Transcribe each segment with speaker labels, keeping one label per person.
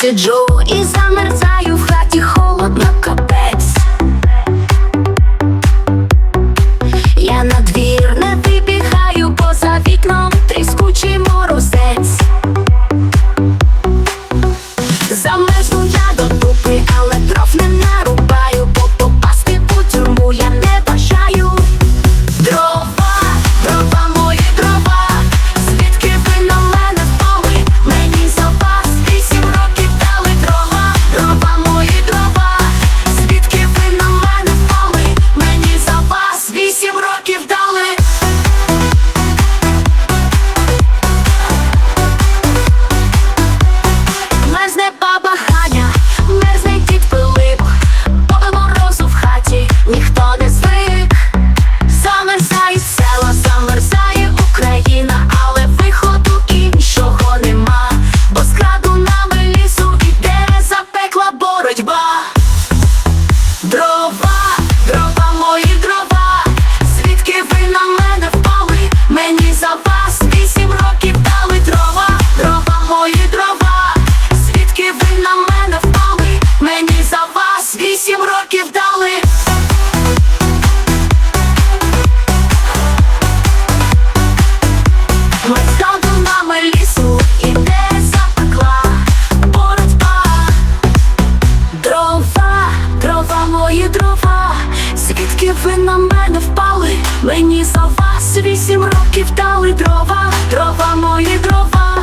Speaker 1: сиджу і замерзаю Україна, але виходу іншого нема. Бо з нами лісу іде запекла боротьба. Дрова, дрова, мої дрова, звідки ви на мене впали? Мені за вас вісім років дали дрова, дрова, мої дрова, звідки ви на мене впали? Мені за вас вісім років дали. Ви на мене впали? Мені за вас вісім років дали дрова, дрова, мої дрова,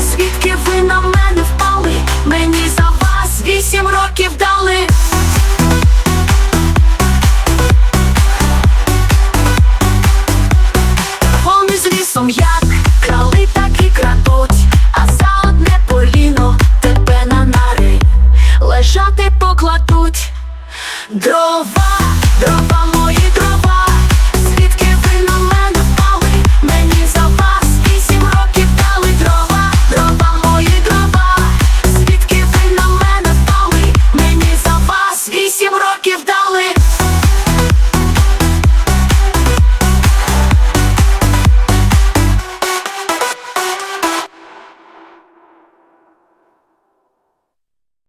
Speaker 1: звідки ви на мене впали? Мені за вас вісім років дали. Вони з лісом як крали, так і крадуть, а за одне поліно тебе на нари лежати покладуть. Дрова,